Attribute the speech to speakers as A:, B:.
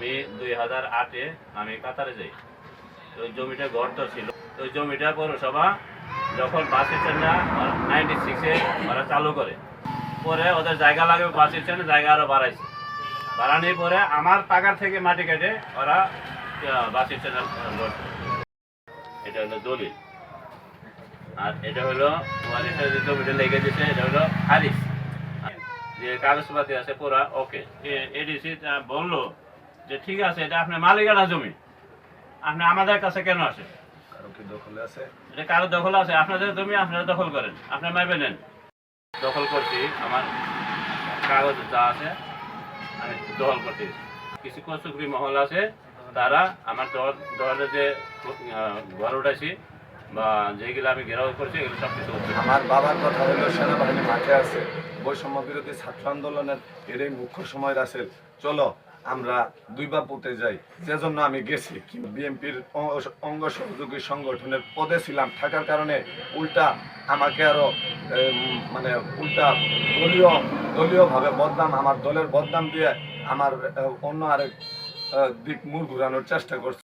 A: আমি দুই হাজার আটে আমি কাতারে যাই। তো জমিটা গর্ত ছিল। তো জমিটা পৌরসভা যখন বাস স্ট্যান্ডটা নাইনটি সিক্সে ওরা চালু করে। পরে ওদের জায়গা লাগে বাস স্ট্যান্ডে, জায়গা আরও বাড়াইছে। বাড়ানোর পরে আমার টাকার থেকে মাটি কেটে ওরা বাস স্ট্যান্ডে লোড এটা হলো দলিল। আর এটা হলো জমিটা লেগে দিচ্ছে এটা হলো হারিস। যে কাগজপাতি আছে পুরা, ওকে। এডিসি বলল যে ঠিক আছে এটা আপনার মালিকানা জমি। আপনি আমাদের কাছে কেন আসেন?
B: কারও কি দখলে আছে?
A: এটা কারও দখল আছে? আপনাদের জমি আপনারা দখল করেন। আপনার মাইবে নেন। দখল করছি আমার কাগজ যা আছে আমি দখল করতে কিছু কচুকরি মহল আছে তারা আমার দল দলের যে ঘর উঠাইছি বা যেগুলো আমি ঘেরাও করছি এগুলো সব কিছু
B: আমার বাবার কথা হলো সেনাবাহিনী মাঠে আছে। বৈষম্য বিরোধী ছাত্র আন্দোলনের এটাই মুখ্য সময় আছে। চলো আমরা দুই বা পথে যাই। সেজন্য আমি গেছি। বিএনপির অঙ্গ সহযোগী সংগঠনের পদে ছিলাম। থাকার কারণে উল্টা আমাকে আরও মানে উল্টা দলীয় দলীয় ভাবে বদনাম, আমার দলের বদনাম দিয়ে আমার অন্য আরেক দিক মুখ ঘুরানোর চেষ্টা করছে।